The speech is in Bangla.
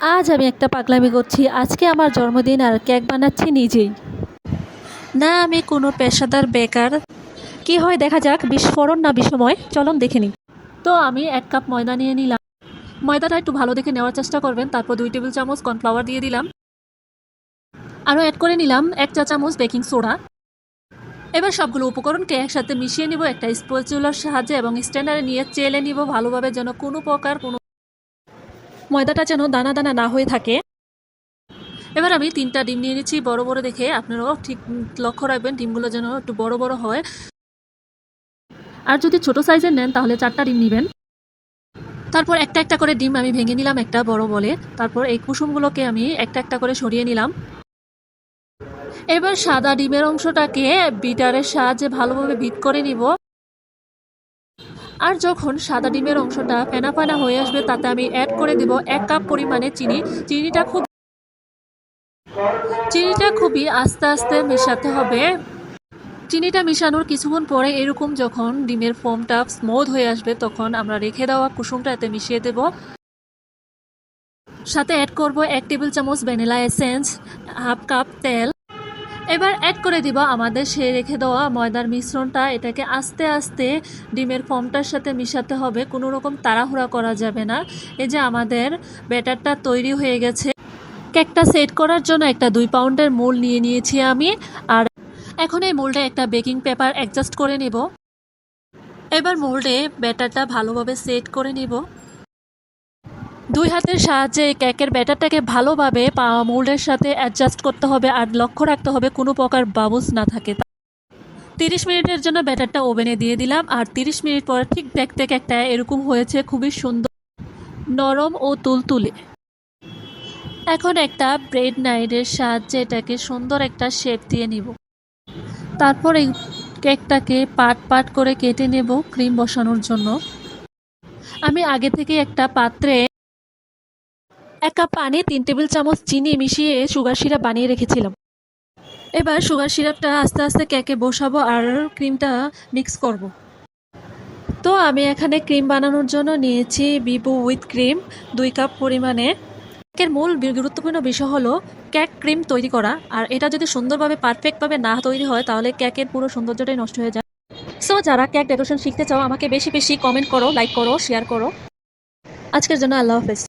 আজ আমি একটা পাগলামি করছি। আজকে আমার জন্মদিন আর কেক বানাচ্ছি নিজেই। না, আমি কোনো পেশাদার বেকার। কি হয় দেখা যাক, বিস্ফোরণ না বিষময় চলন দেখে নিই। তো আমি এক কাপ ময়দা নিয়ে নিলাম। ময়দাটা একটু ভালো দেখে নেওয়ার চেষ্টা করবেন, তারপর দুই টেবিল চামচ কর্নফ্লাওয়ার দিয়ে দিলাম। আরও অ্যাড করে নিলাম এক চা চামচ বেকিং সোডা। এবার সবগুলো উপকরণকে একসাথে মিশিয়ে নিব একটা স্পোচুলার সাহায্যে এবং স্ট্যান্ডারে নিয়ে চেলে নিব, ভালোভাবে যেন কোনো প্রকার কোনো ময়দাটা যেন দানা দানা না হয়ে থাকে। এবার আমি তিনটা ডিম নিয়ে নিচ্ছি, বড় বড় দেখে আপনারাও ঠিক লক্ষ্য রাখবেন ডিমগুলো যেন একটু বড় বড় হয়। আর যদি ছোট সাইজের নেন তাহলে চারটা ডিম নেবেন। তারপর একটা একটা করে ডিম আমি ভেঙে নিলাম একটা বড় বলে। তারপর এই কুসুমগুলোকে আমি একটা একটা করে সরিয়ে নিলাম। এবার সাদা ডিমের অংশটাকে বিটারের সাহায্যে ভালোভাবে বিট করে নিব। আর যখন সাদা ডিমের অংশটা ফেনা ফেনা হয়ে আসবে, তাতে আমি অ্যাড করে দিব এক কাপ পরিমাণে চিনি। চিনিটা খুব চিনিটা খুবই আস্তে আস্তে মেশাতে হবে। চিনিটা মিশানোর কিছুক্ষণ পরে এরকম যখন ডিমের ফোমটা স্মুথ হয়ে আসবে, তখন আমরা রেখে দেওয়া কুসুমটা এতে মিশিয়ে দেব। সাথে অ্যাড করব এক টেবিল চামচ ভ্যানিলা এসেন্স হাফ কাপ তেল। এবার অ্যাড করে দিব আমাদের সে রেখে দেওয়া ময়দার মিশ্রণটা। এটাকে আস্তে আস্তে ডিমের ফর্মটার সাথে মিশাতে হবে। কোনো রকম তাড়াহুড়া করা যাবে না। এই যে আমাদের ব্যাটারটা তৈরি হয়ে গেছে। কেকটা সেট করার জন্য একটা দুই পাউন্ডের মোল নিয়ে নিয়েছি আমি। আর এখন এই মোল্ডে একটা বেকিং পেপার অ্যাডজাস্ট করে নেব। এবার মোল্ডে ব্যাটারটা ভালোভাবে সেট করে নিব। দুই হাতের সাহায্যে এই কেকের ব্যাটারটাকে ভালোভাবে মোল্ডের সাথে অ্যাডজাস্ট করতে হবে আর লক্ষ্য রাখতে হবে কোনো প্রকার বাবুস না থাকে। তিরিশ মিনিটের জন্য ব্যাটারটা ওভেনে দিয়ে দিলাম আর তিরিশ মিনিট পর ঠিক দেখতে কেকটা এরকম হয়েছে খুবই সুন্দর, নরম ও তুলতুলে। এখন একটা ব্রেড নাইডের সাহায্যে এটাকে সুন্দর একটা শেপ দিয়ে নিব। তারপর এই কেকটাকে পাট পাট করে কেটে নেব ক্রিম বসানোর জন্য। আমি আগে থেকে একটা পাত্রে এক কাপ পানি, তিন টেবিল চামচ চিনি মিশিয়ে সুগার সিরাপ বানিয়ে রেখেছিলাম। এবার সুগার সিরাপটা আস্তে আস্তে কেকে বসাবো আর ক্রিমটা মিক্স করব। তো আমি এখানে ক্রিম বানানোর জন্য নিয়েছি বিবু উইথ ক্রিম, দুই কাপ পরিমাণে। কেকের মূল গুরুত্বপূর্ণ বিষয় হলো কেক ক্রিম তৈরি করা। আর এটা যদি সুন্দরভাবে, পারফেক্টভাবে না তৈরি হয়, তাহলে কেকের পুরো সৌন্দর্যটাই নষ্ট হয়ে যায়। সো যারা কেক ডেকোরেশন শিখতে চাও, আমাকে বেশি বেশি কমেন্ট করো লাইক করো শেয়ার করো। আজকের জন্য আল্লাহ হাফেজ।